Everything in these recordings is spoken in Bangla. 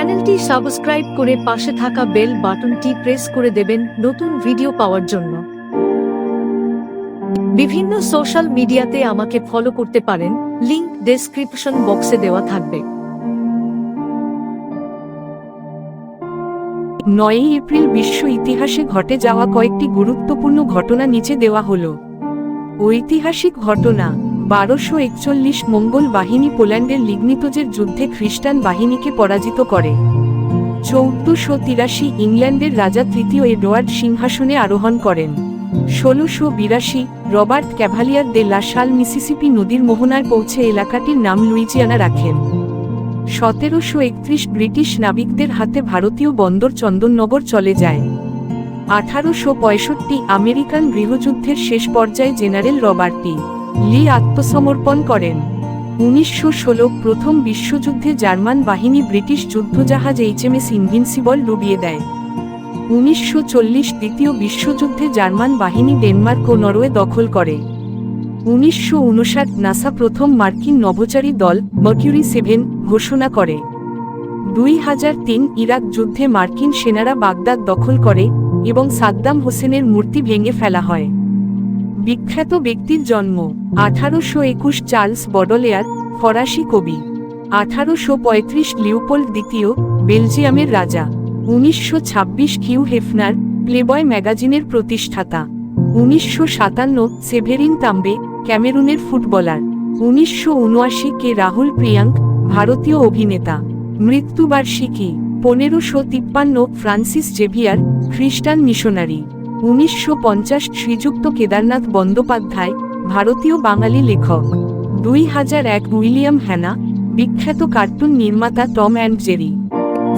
চ্যানেলটি সাবস্ক্রাইব করে পাশে থাকা বেল বাটনটি প্রেস করে দেবেন নতুন ভিডিও পাওয়ার জন্য। বিভিন্ন সোশ্যাল মিডিয়াতে আমাকে ফলো করতে পারেন, লিংক ডেসক্রিপশন বক্সে দেওয়া থাকবে। নয়ই এপ্রিল বিশ্ব ইতিহাসে ঘটে যাওয়া কয়েকটি গুরুত্বপূর্ণ ঘটনা নিচে দেওয়া হলো। ঐতিহাসিক ঘটনা। বারোশো একচল্লিশ মঙ্গল বাহিনী পোল্যান্ডের লিগনিতজের যুদ্ধে খ্রিস্টান বাহিনীকে পরাজিত করে। চৌদ্দশো তিরাশি ইংল্যান্ডের রাজা তৃতীয় এডওয়ার্ড সিংহাসনে আরোহণ করেন। ষোলোশো বিরাশি রবার্ট ক্যাভালিয়ার দে লাসাল মিসিসিপি নদীর মোহনায় পৌঁছে এলাকাটির নাম লুইজিয়ানা রাখেন। সতেরোশো একত্রিশ ব্রিটিশ নাবিকদের হাতে ভারতীয় বন্দর চন্দননগর চলে যায়। আঠারোশো পঁয়ষট্টি আমেরিকান গৃহযুদ্ধের শেষ পর্যায়ে জেনারেল রবার্টি লি আত্মসমর্পণ করেন। উনিশশো ষোলো প্রথম বিশ্বযুদ্ধে জার্মান বাহিনী ব্রিটিশ যুদ্ধজাহাজ এইচএমএস ইনভিনসিবল ডুবিয়ে দেয়। উনিশশো চল্লিশ দ্বিতীয় বিশ্বযুদ্ধে জার্মান বাহিনী ডেনমার্ক ও নরওয়ে দখল করে। উনিশশো উনষাট নাসা প্রথম মার্কিন নভোচারী দল মার্কিউরি সেভেন ঘোষণা করে। দুই হাজার তিন ইরাক যুদ্ধে মার্কিন সেনারা বাগদাদ দখল করে এবং সাদ্দাম হোসেনের মূর্তি ভেঙে ফেলা হয়। বিখ্যাত ব্যক্তির জন্ম আঠারোশো একুশ চার্লস বডলেয়ার, ফরাসি কবি। আঠারোশো পঁয়ত্রিশ লিওপোল্ড দ্বিতীয়, বেলজিয়ামের রাজা। উনিশশো ছাব্বিশ কিউ হেফনার, প্লেবয় ম্যাগাজিনের প্রতিষ্ঠাতা। উনিশশো সাতান্ন, সেভেরিন তাম্বে, ক্যামেরুনের ফুটবলার। উনিশশো উনআশি কে রাহুল প্রিয়াঙ্ক, ভারতীয় অভিনেতা। মৃত্যুবার্ষিকী, পনেরোশো তিপ্পান্ন, ফ্রান্সিস জেভিয়ার, খ্রিস্টান মিশনারি। উনিশশো পঞ্চাশ শ্রীযুক্ত কেদারনাথ বন্দ্যোপাধ্যায়, ভারতীয় বাঙালি লেখক। দুই হাজার এক উইলিয়াম হ্যানা, বিখ্যাত কার্টুন নির্মাতা টম অ্যান্ড জেরি।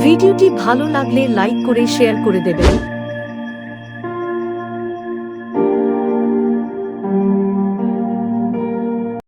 ভিডিওটি ভালো লাগলে লাইক করে শেয়ার করে দেবেন।